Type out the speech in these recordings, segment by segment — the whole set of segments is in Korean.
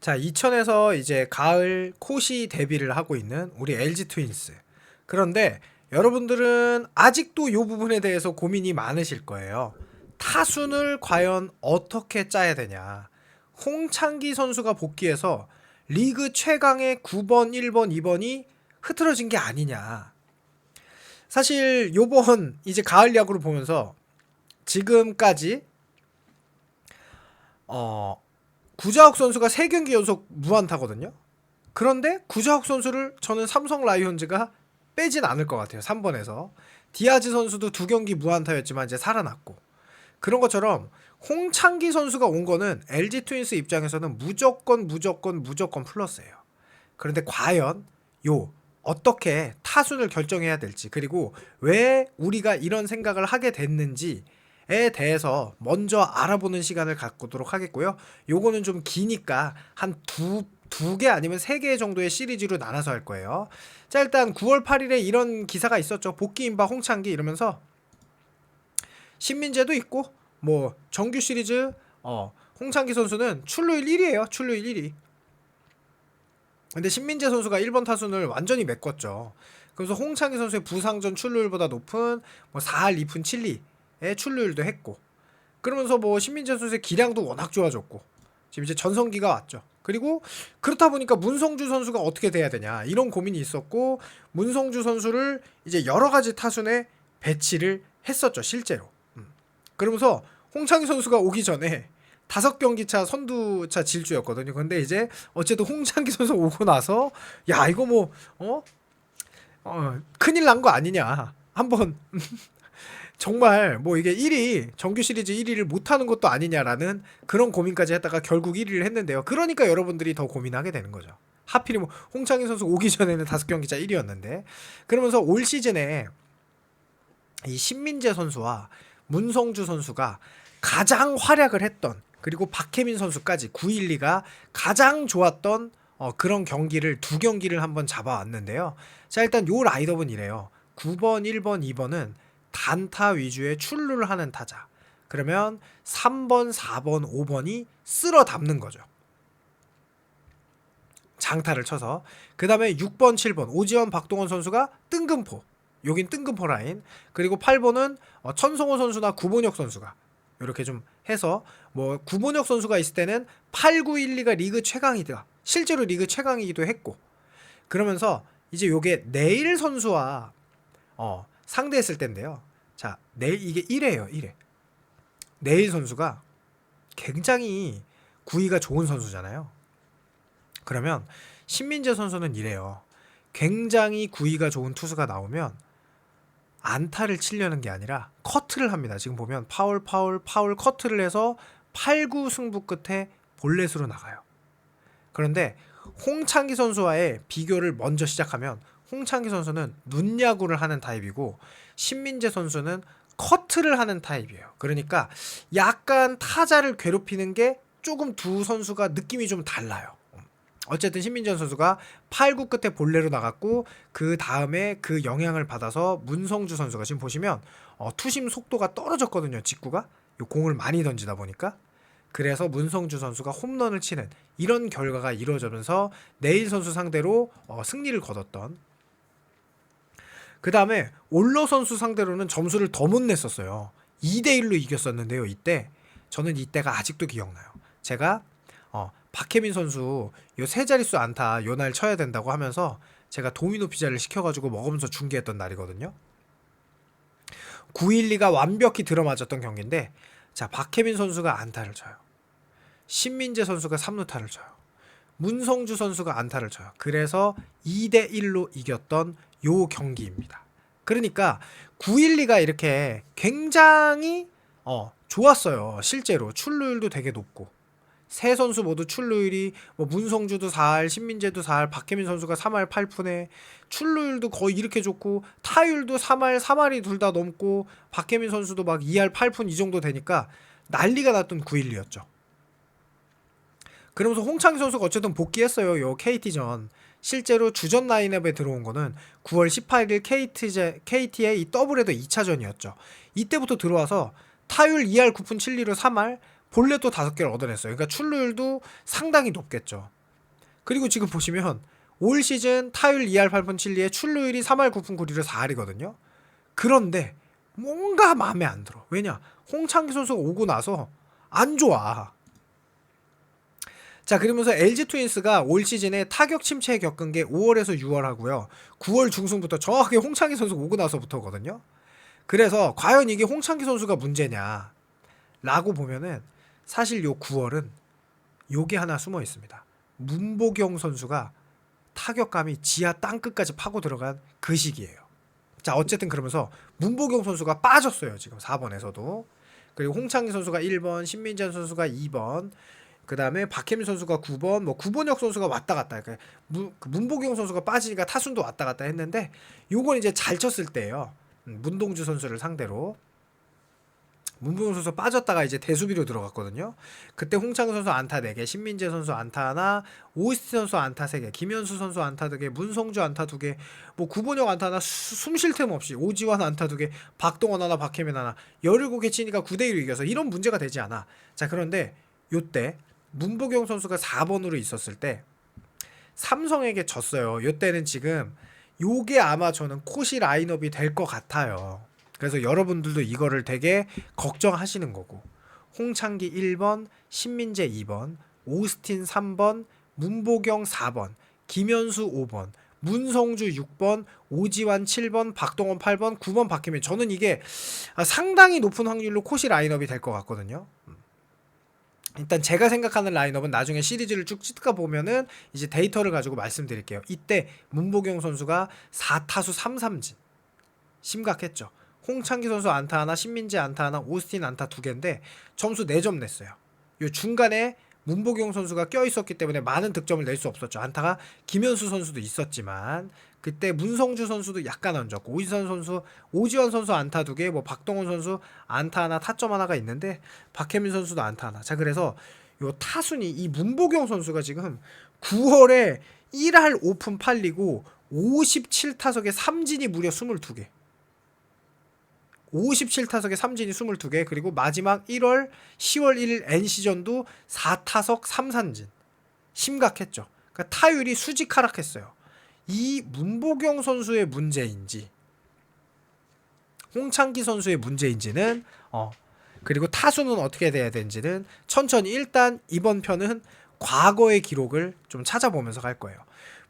자, 이천에서 이제 가을 코시 데뷔를 하고 있는 우리 LG 트윈스. 그런데 여러분들은 아직도 이 부분에 대해서 고민이 많으실 거예요. 타순을 과연 어떻게 짜야 되냐. 홍창기 선수가 복귀해서 리그 최강의 9번, 1번, 2번이 흐트러진 게 아니냐. 사실 요번 이제 가을 야구를 보면서 지금까지 어 구자욱 선수가 3경기 연속 무안타거든요. 그런데 구자욱 선수를 저는 삼성 라이온즈가 빼진 않을 것 같아요. 3번에서. 디아즈 선수도 두 경기 무안타였지만 이제 살아났고. 그런 것처럼 홍창기 선수가 온 거는 LG 트윈스 입장에서는 무조건 무조건 무조건 플러스예요. 그런데 과연 요 어떻게 타순을 결정해야 될지 그리고 왜 우리가 이런 생각을 하게 됐는지 에 대해서 먼저 알아보는 시간을 갖도록 하겠고요. 요거는 좀 기니까 한두 두개 아니면 세 개 정도의 시리즈로 나눠서 할 거예요. 자 일단 9월 8일에 이런 기사가 있었죠. 복귀 인바 홍창기 이러면서 신민재도 있고 뭐 정규 시리즈 어 홍창기 선수는 출루율 1위예요. 출루율 1위. 근데 신민재 선수가 1번 타순을 완전히 메꿨죠. 그래서 홍창기 선수의 부상전 출루율보다 높은 뭐 4할 2푼 7리의 출루율도 했고 그러면서 뭐 신민재 선수의 기량도 워낙 좋아졌고 지금 이제 전성기가 왔죠. 그리고 그렇다 보니까 문성주 선수가 어떻게 돼야 되냐 이런 고민이 있었고 문성주 선수를 이제 여러 가지 타순에 배치를 했었죠 실제로. 음. 그러면서 홍창기 선수가 오기 전에 다섯 경기 차 선두차 질주였거든요. 근데 이제 어쨌든 홍창기 선수 오고 나서 야 이거 뭐 어? 어 큰일 난 거 아니냐 한번 정말 뭐 이게 1위 정규 시리즈 1위를 못하는 것도 아니냐라는 그런 고민까지 했다가 결국 1위를 했는데요. 그러니까 여러분들이 더 고민하게 되는 거죠. 하필이면 홍창기 선수 오기 전에는 다섯 경기 차 1위였는데 그러면서 올 시즌에 이 신민재 선수와 문성주 선수가 가장 활약을 했던 그리고 박혜민 선수까지 912가 가장 좋았던 어, 그런 경기를 두 경기를 한번 잡아왔는데요. 자 일단 요 라이더분 이래요. 9번, 1번, 2번은 단타 위주의 출루를 하는 타자. 그러면 3번, 4번, 5번이 쓸어 담는 거죠. 장타를 쳐서 그 다음에 6번, 7번 오지원, 박동원 선수가 뜬금포. 여긴 뜬금포 라인. 그리고 8번은 어, 천성호 선수나 구본혁 선수가 이렇게 좀 해서 뭐 구본혁 선수가 있을 때는 8, 9, 1, 2가 리그 최강이다. 실제로 리그 최강이기도 했고 그러면서 이제 요게 내일 선수와 어, 상대했을 때인데요. 자, 내일 이게 1회예요. 1회. 내일 선수가 굉장히 구위가 좋은 선수잖아요. 그러면 신민재 선수는 이래요. 굉장히 구위가 좋은 투수가 나오면 안타를 치려는 게 아니라 커트를 합니다. 지금 보면 파울 파울 파울 커트를 해서 8구 승부 끝에 볼넷으로 나가요. 그런데 홍창기 선수와의 비교를 먼저 시작하면 홍창기 선수는 눈야구를 하는 타입이고 신민재 선수는 커트를 하는 타입이에요. 그러니까 약간 타자를 괴롭히는 게 조금 두 선수가 느낌이 좀 달라요. 어쨌든 신민재 선수가 8구 끝에 볼레로 나갔고 그 다음에 그 영향을 받아서 문성주 선수가 지금 보시면 어, 투심 속도가 떨어졌거든요. 직구가 요 공을 많이 던지다 보니까 그래서 문성주 선수가 홈런을 치는 이런 결과가 이루어지면서 내일 선수 상대로 어, 승리를 거뒀던 그 다음에 올러 선수 상대로는 점수를 더 못 냈었어요. 2대 1로 이겼었는데요. 이때 저는 이때가 아직도 기억나요. 제가 어, 박혜민 선수 요 세 자릿수 안타 요 날 쳐야 된다고 하면서 제가 도미노 피자를 시켜가지고 먹으면서 중계했던 날이거든요. 912가 완벽히 들어맞았던 경기인데 자 박혜민 선수가 안타를 쳐요. 신민재 선수가 3루타를 쳐요. 문성주 선수가 안타를 쳐요. 그래서 2대 1로 이겼던 요 경기입니다. 그러니까 912가 이렇게 굉장히 어, 좋았어요. 실제로 출루율도 되게 높고 세 선수 모두 출루율이 뭐 문성주도 4할, 신민재도 4할, 박혜민 선수가 3할 8푼에 출루율도 거의 이렇게 좋고 타율도 3할, 3할이 둘 다 넘고 박혜민 선수도 막 2할 8푼 이 정도 되니까 난리가 났던 912였죠. 그러면서 홍창기 선수가 어쨌든 복귀했어요. 요 KT전. 실제로 주전 라인업에 들어온 거는 9월 18일 KT, KT의 이 더블헤더 2차전이었죠. 이때부터 들어와서 타율 2할 9푼 7리로 3할, 볼넷도 다섯 개를 얻어냈어요. 그러니까 출루율도 상당히 높겠죠. 그리고 지금 보시면 올 시즌 타율 2할 8푼 7리에 출루율이 3할 9푼 9리로 4할이거든요. 그런데 뭔가 마음에 안 들어. 왜냐? 홍창기 선수가 오고 나서 안 좋아. 자, 그러면서 LG 트윈스가 올 시즌에 타격 침체 겪은 게 5월에서 6월 하고요. 9월 중순부터 정확하게 홍창기 선수가 오고 나서부터거든요. 그래서 과연 이게 홍창기 선수가 문제냐? 라고 보면은 사실 요 9월은 요게 하나 숨어 있습니다. 문보경 선수가 타격감이 지하 땅끝까지 파고 들어간 그 시기예요. 자, 어쨌든 그러면서 문보경 선수가 빠졌어요. 지금 4번에서도. 그리고 홍창기 선수가 1번, 신민재 선수가 2번, 그 다음에 박혜민 선수가 9번, 뭐 구본혁 선수가 왔다 갔다. 그러니까 문, 그 문보경 선수가 빠지니까 타순도 왔다 갔다 했는데 요건 이제 잘 쳤을 때예요. 음, 문동주 선수를 상대로. 문보경 선수 빠졌다가 이제 대수비로 들어갔거든요. 그때 홍창기 선수 안타 4개, 신민재 선수 안타 하나, 오이스티 선수 안타 3개, 김현수 선수 안타 2개, 문성주 안타 2개, 뭐 구본혁 안타 하나 숨 쉴 틈 없이 오지환 안타 2개, 박동원 하나, 박혜민 하나 17개 치니까 9대 1로 이겨서 이런 문제가 되지 않아. 자, 그런데 요때 문보경 선수가 4번으로 있었을 때 삼성에게 졌어요. 요때는 지금 요게 아마 저는 코시 라인업이 될 것 같아요. 그래서 여러분들도 이거를 되게 걱정하시는 거고 홍창기 1번, 신민재 2번, 오스틴 3번, 문보경 4번, 김현수 5번, 문성주 6번, 오지환 7번, 박동원 8번, 9번 박혜민. 저는 이게 아, 상당히 높은 확률로 코시 라인업이 될 것 같거든요. 음. 일단 제가 생각하는 라인업은 나중에 시리즈를 쭉 찍다 보면은 이제 데이터를 가지고 말씀드릴게요. 이때 문보경 선수가 4타수 3삼진 심각했죠. 홍창기 선수 안타 하나, 신민재 안타 하나, 오스틴 안타 두 개인데 점수 4점 냈어요. 요 중간에 문보경 선수가 껴 있었기 때문에 많은 득점을 낼 수 없었죠. 안타가 김현수 선수도 있었지만 그때 문성주 선수도 약간 얹었고 오지선 선수, 오지원 선수 안타 두 개, 뭐 박동원 선수 안타 하나, 타점 하나가 있는데 박혜민 선수도 안타 하나. 자 그래서 요 타순이 이 문보경 선수가 지금 9월에 1할 오픈 8리고 57타석에 삼진이 무려 22개. 57타석에 삼진이 22개 그리고 마지막 1월 10월 1일 NC전도 4타석 3삼진 심각했죠. 그러니까 타율이 수직 하락했어요. 이 문보경 선수의 문제인지 홍창기 선수의 문제인지는 어 그리고 타수는 어떻게 돼야 되는지는 천천히 일단 이번 편은 과거의 기록을 좀 찾아보면서 갈 거예요.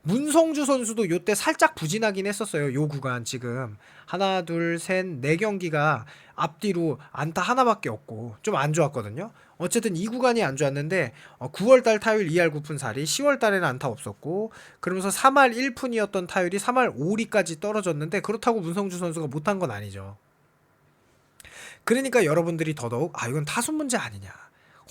문성주 선수도 요때 살짝 부진하긴 했었어요. 요 구간 지금 하나 둘 셋 네 경기가 앞뒤로 안타 하나밖에 없고 좀 안 좋았거든요. 어쨌든 이 구간이 안 좋았는데 어, 9월달 타율 2할 9푼 4리 10월달에는 안타 없었고 그러면서 3할 1푼이었던 타율이 3할 5리까지 떨어졌는데 그렇다고 문성주 선수가 못한 건 아니죠. 그러니까 여러분들이 더더욱 아 이건 타순 문제 아니냐.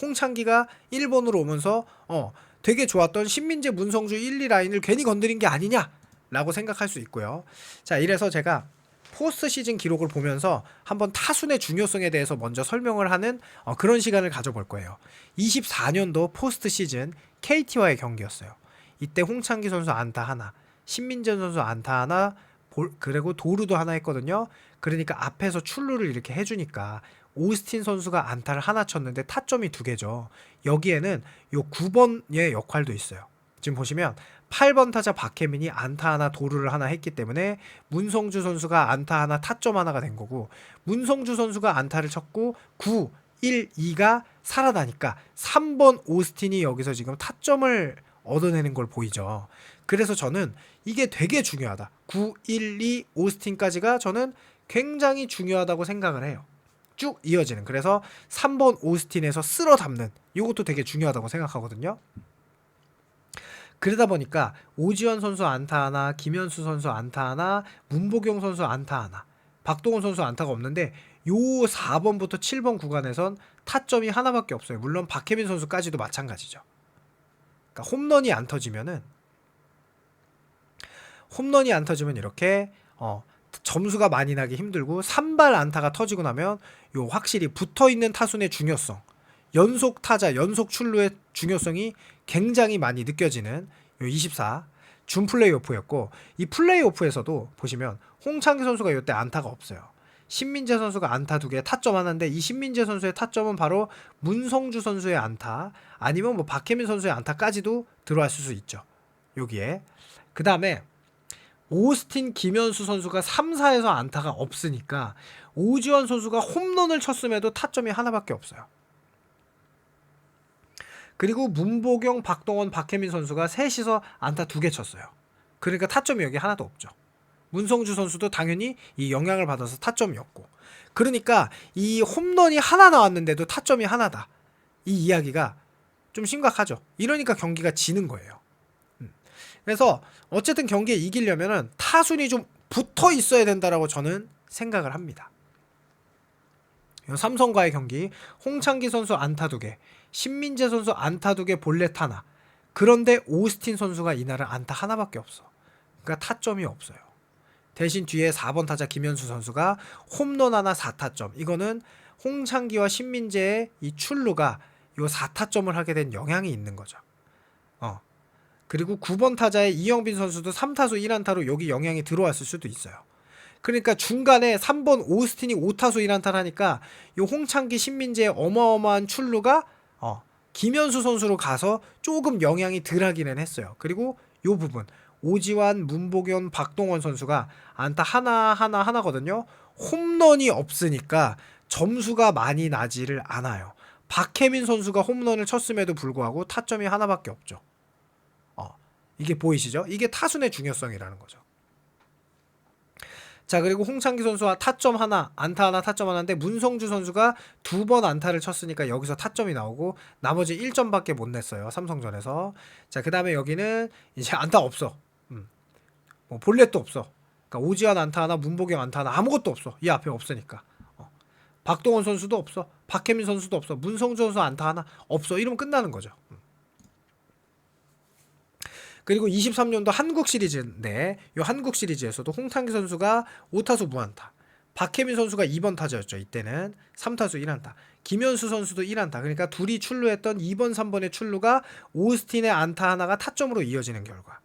홍창기가 1번으로 오면서 어 되게 좋았던 신민재 문성주 1, 2 라인을 괜히 건드린 게 아니냐라고 생각할 수 있고요. 자, 이래서 제가 포스트 시즌 기록을 보면서 한번 타순의 중요성에 대해서 먼저 설명을 하는 어, 그런 시간을 가져볼 거예요. 24년도 포스트 시즌 KT와의 경기였어요. 이때 홍창기 선수 안타 하나, 신민재 선수 안타 하나, 볼, 그리고 도루도 하나 했거든요. 그러니까 앞에서 출루를 이렇게 해주니까 오스틴 선수가 안타를 하나 쳤는데 타점이 두 개죠. 여기에는 요 9번의 역할도 있어요. 지금 보시면 8번 타자 박혜민이 안타 하나 도루를 하나 했기 때문에 문성주 선수가 안타 하나 타점 하나가 된 거고 문성주 선수가 안타를 쳤고 9, 1, 2가 살아나니까 3번 오스틴이 여기서 지금 타점을 얻어내는 걸 보이죠. 그래서 저는 이게 되게 중요하다. 9, 1, 2 오스틴까지가 저는 굉장히 중요하다고 생각을 해요. 쭉 이어지는. 그래서 3번 오스틴에서 쓸어 담는 이것도 되게 중요하다고 생각하거든요. 그러다 보니까 오지원 선수 안타 하나, 김현수 선수 안타 하나, 문보경 선수 안타 하나, 박동원 선수 안타가 없는데 요 4번부터 7번 구간에선 타점이 하나밖에 없어요. 물론 박혜민 선수까지도 마찬가지죠. 그러니까 홈런이 안 터지면은 홈런이 안 터지면 이렇게 어 점수가 많이 나기 힘들고 산발 안타가 터지고 나면 요 확실히 붙어 있는 타순의 중요성, 연속 타자, 연속 출루의 중요성이 굉장히 많이 느껴지는 요 24. 준 플레이오프였고 이 플레이오프에서도 보시면 홍창기 선수가 이때 안타가 없어요. 신민재 선수가 안타 두 개, 타점 하나인데 이 신민재 선수의 타점은 바로 문성주 선수의 안타 아니면 뭐 박혜민 선수의 안타까지도 들어왔을 수 있죠. 여기에 그 다음에 오스틴 김현수 선수가 3, 4에서 안타가 없으니까 오지원 선수가 홈런을 쳤음에도 타점이 하나밖에 없어요. 그리고 문보경, 박동원, 박혜민 선수가 셋이서 안타 두 개 쳤어요. 그러니까 타점이 여기 하나도 없죠. 문성주 선수도 당연히 이 영향을 받아서 타점이 없고. 그러니까 이 홈런이 하나 나왔는데도 타점이 하나다. 이 이야기가 좀 심각하죠. 이러니까 경기가 지는 거예요. 음. 그래서 어쨌든 경기에 이기려면은 타순이 좀 붙어 있어야 된다라고 저는 생각을 합니다. 삼성과의 경기 홍창기 선수 안타 두 개, 신민재 선수 안타 두 개, 볼넷 하나. 그런데 오스틴 선수가 이날은 안타 하나밖에 없어. 그러니까 타점이 없어요. 대신 뒤에 4번 타자 김현수 선수가 홈런 하나 4타점. 이거는 홍창기와 신민재의 이 출루가 요 4타점을 하게 된 영향이 있는 거죠. 어. 그리고 9번 타자의 이영빈 선수도 3타수 1안타로 여기 영향이 들어왔을 수도 있어요. 그러니까 중간에 3번 오스틴이 5타수 1안타를 하니까 요 홍창기 신민재의 어마어마한 출루가 어, 김현수 선수로 가서 조금 영향이 덜 하기는 했어요. 그리고 요 부분 오지환, 문보견, 박동원 선수가 안타 하나 하나 하나거든요. 홈런이 없으니까 점수가 많이 나지를 않아요. 박혜민 선수가 홈런을 쳤음에도 불구하고 타점이 하나밖에 없죠. 어, 이게 보이시죠? 이게 타순의 중요성이라는 거죠. 자 그리고 홍창기 선수와 타점 하나 안타 하나 타점 하나인데 문성주 선수가 두 번 안타를 쳤으니까 여기서 타점이 나오고 나머지 1점밖에 못 냈어요 삼성전에서 자 그 다음에 여기는 이제 안타 없어 음. 뭐 볼넷도 없어 그러니까 오지환 안타 하나 문보경 안타 하나 아무것도 없어 이 앞에 없으니까 어. 박동원 선수도 없어 박혜민 선수도 없어 문성주 선수 안타 하나 없어 이러면 끝나는 거죠 음. 그리고 23년도 한국 시리즈인데 이 한국 시리즈에서도 홍창기 선수가 5타수 무안타. 박혜민 선수가 2번 타자였죠. 이때는 3타수 1안타. 김현수 선수도 1안타. 그러니까 둘이 출루했던 2번, 3번의 출루가 오스틴의 안타 하나가 타점으로 이어지는 결과.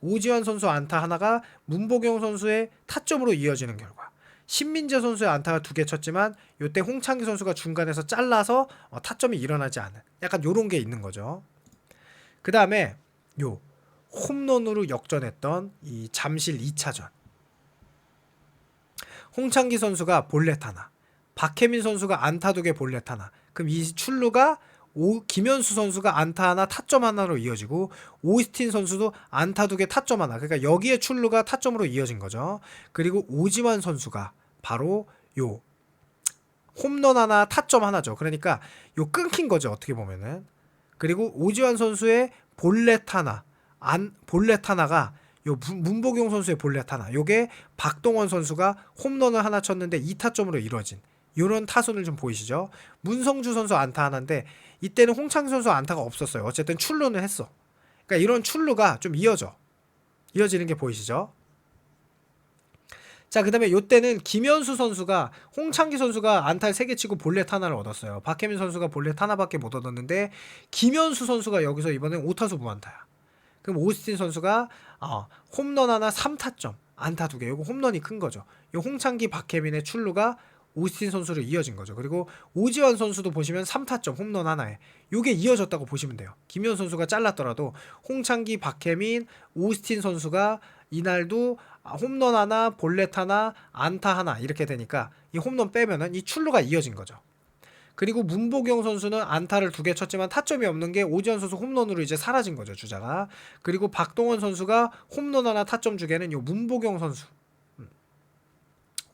오지환 선수 안타 하나가 문보경 선수의 타점으로 이어지는 결과. 신민재 선수의 안타가 두 개 쳤지만 이때 홍창기 선수가 중간에서 잘라서 어, 타점이 일어나지 않은 약간 요런 게 있는 거죠. 그 다음에 요 홈런으로 역전했던 이 잠실 2차전. 홍창기 선수가 볼넷 하나, 박혜민 선수가 안타 두 개 볼넷 하나. 그럼 이 출루가 오, 김현수 선수가 안타 하나, 타점 하나로 이어지고 오스틴 선수도 안타 두 개, 타점 하나. 그러니까 여기에 출루가 타점으로 이어진 거죠. 그리고 오지환 선수가 바로 요 홈런 하나, 타점 하나죠. 그러니까 요 끊긴 거죠. 어떻게 보면은. 그리고 오지환 선수의 볼넷 하나, 안 볼넷 하나가 요 문보경 선수의 볼넷 하나. 요게 박동원 선수가 홈런을 하나 쳤는데 2타점으로 이루어진 요런 타선을 좀 보이시죠? 문성주 선수 안타 하나인데 이때는 홍창 선수 안타가 없었어요. 어쨌든 출루는 했어. 그러니까 이런 출루가 좀 이어져. 이어지는 게 보이시죠? 자, 그 다음에 요때는 김현수 선수가 홍창기 선수가 안타를 3개 치고 볼넷 하나를 얻었어요. 박혜민 선수가 볼넷 하나밖에 못 얻었는데 김현수 선수가 여기서 이번엔 5타수 무안타야. 그럼 오스틴 선수가 어, 홈런 하나 3타점 안타 두 개. 요거 홈런이 큰 거죠. 요 홍창기 박혜민의 출루가 오스틴 선수로 이어진 거죠. 그리고 오지환 선수도 보시면 3타점 홈런 하나에 요게 이어졌다고 보시면 돼요. 김현 선수가 잘랐더라도 홍창기 박혜민 오스틴 선수가 이날도 홈런 하나 볼넷 하나 안타 하나 이렇게 되니까 이 홈런 빼면은 이 출루가 이어진 거죠. 그리고 문보경 선수는 안타를 두 개 쳤지만 타점이 없는 게 오지환 선수 홈런으로 이제 사라진 거죠 주자가. 그리고 박동원 선수가 홈런 하나 타점 주게는 요 문보경 선수. 음.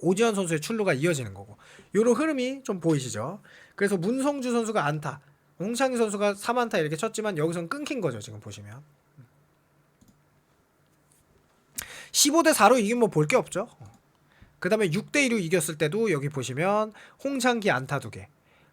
오지환 선수의 출루가 이어지는 거고 요런 흐름이 좀 보이시죠? 그래서 문성주 선수가 안타, 홍창희 선수가 3안타 이렇게 쳤지만 여기선 끊긴 거죠 지금 보시면. 15대 4로 이긴 뭐 볼 게 없죠. 그 다음에 6대 2로 이겼을 때도 여기 보시면 홍창기 안타 두 개,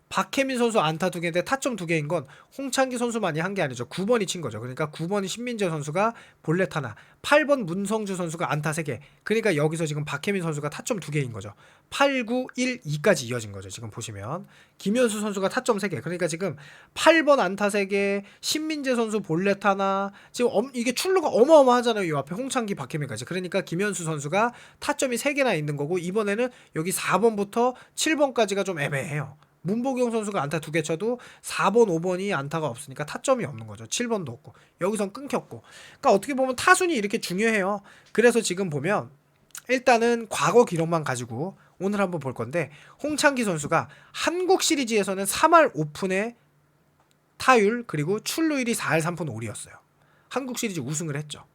박혜민 선수 안타 두 개인데 타점 두 개인 건 홍창기 선수만이 한 게 아니죠. 9번이 친 거죠. 그러니까 9번이 신민재 선수가 볼넷 하나, 8번 문성주 선수가 안타 세 개. 그러니까 여기서 지금 박혜민 선수가 타점 두 개인 거죠. 8, 9, 1, 2까지 이어진 거죠. 지금 보시면 김현수 선수가 타점 세 개. 그러니까 지금 8번 안타 세 개, 신민재 선수 볼넷 하나. 지금 엄, 이게 출루가 어마어마하잖아요. 이 앞에 홍창기, 박혜민까지. 그러니까 김현수 선수가 타점이 세 개나 있는 거고 이번에는 여기 4번부터 7번까지가 좀 애매해요. 문보경 선수가 안타 두 개 쳐도 4번, 5번이 안타가 없으니까 타점이 없는 거죠. 7번도 없고. 여기선 끊겼고. 그러니까 어떻게 보면 타순이 이렇게 중요해요. 그래서 지금 보면 일단은 과거 기록만 가지고 오늘 한번 볼 건데 홍창기 선수가 한국 시리즈에서는 3할 오픈의 타율 그리고 출루율이 4할 3푼 5리였어요. 한국 시리즈 우승을 했죠.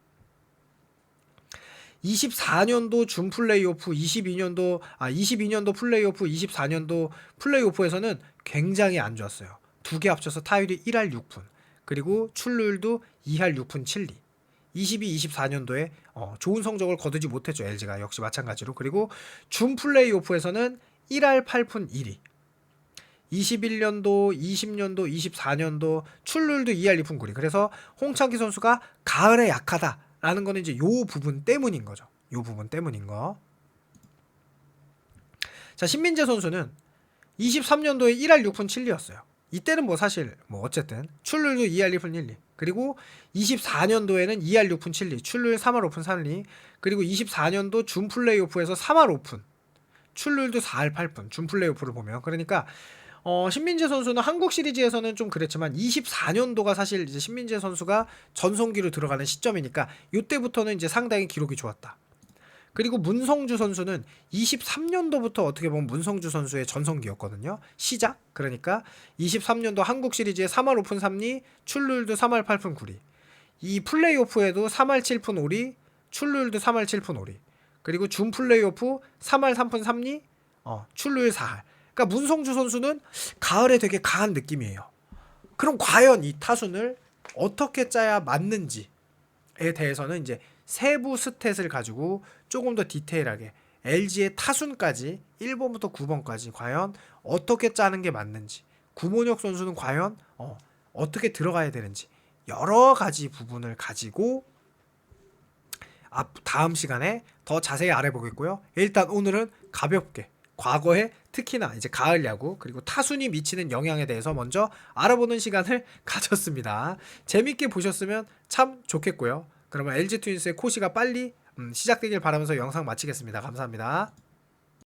24년도 준 플레이오프, 22년도 아 22년도 플레이오프, 24년도 플레이오프에서는 굉장히 안 좋았어요. 두 개 합쳐서 타율이 1할 6푼, 그리고 출루율도 2할 6푼 7리. 22, 24년도에 어, 좋은 성적을 거두지 못했죠 LG가. 역시 마찬가지로. 그리고 준 플레이오프에서는 1할 8푼 1위 21년도, 20년도, 24년도 출루율도 2할 2푼 9리. 그래서 홍창기 선수가 가을에 약하다 라는 거는 이제 요 부분 때문인 거죠 요 부분 때문인 거. 자 신민재 선수는 23년도에 1할 6푼 7리였어요. 이때는 뭐 사실 뭐 어쨌든 출루율도 2할 1푼 1리 그리고 24년도에는 2할 6푼 7리 출루율 3할 5푼 3리 그리고 24년도 준 플레이오프에서 3할 5푼 출루율도 4할 8푼 준 플레이오프를 보면 그러니까 어, 신민재 선수는 한국 시리즈에서는 좀 그랬지만 24년도가 사실 이제 신민재 선수가 전성기로 들어가는 시점이니까 이때부터는 이제 상당히 기록이 좋았다. 그리고 문성주 선수는 23년도부터 어떻게 보면 문성주 선수의 전성기였거든요. 시작. 그러니까 23년도 한국 시리즈에 3할 오픈 3리, 출루율도 3할 8푼 9리. 이 플레이오프에도 3할 7푼 5리, 출루율도 3할 7푼 5리. 그리고 준 플레이오프 3할 3푼 3리, 어, 출루율 4할. 그러니까 문성주 선수는 가을에 되게 강한 느낌이에요. 그럼 과연 이 타순을 어떻게 짜야 맞는지에 대해서는 이제 세부 스탯을 가지고 조금 더 디테일하게 LG의 타순까지 1번부터 9번까지 과연 어떻게 짜는 게 맞는지 구mon혁 선수는 과연 어, 어떻게 들어가야 되는지 여러 가지 부분을 가지고 앞 다음 시간에 더 자세히 알아보겠고요. 일단 오늘은 가볍게 과거에 특히나 이제 가을 야구 그리고 타순이 미치는 영향에 대해서 먼저 알아보는 시간을 가졌습니다. 재밌게 보셨으면 참 좋겠고요. 그러면 LG 트윈스의 코시가 빨리 음, 시작되길 바라면서 영상 마치겠습니다. 감사합니다.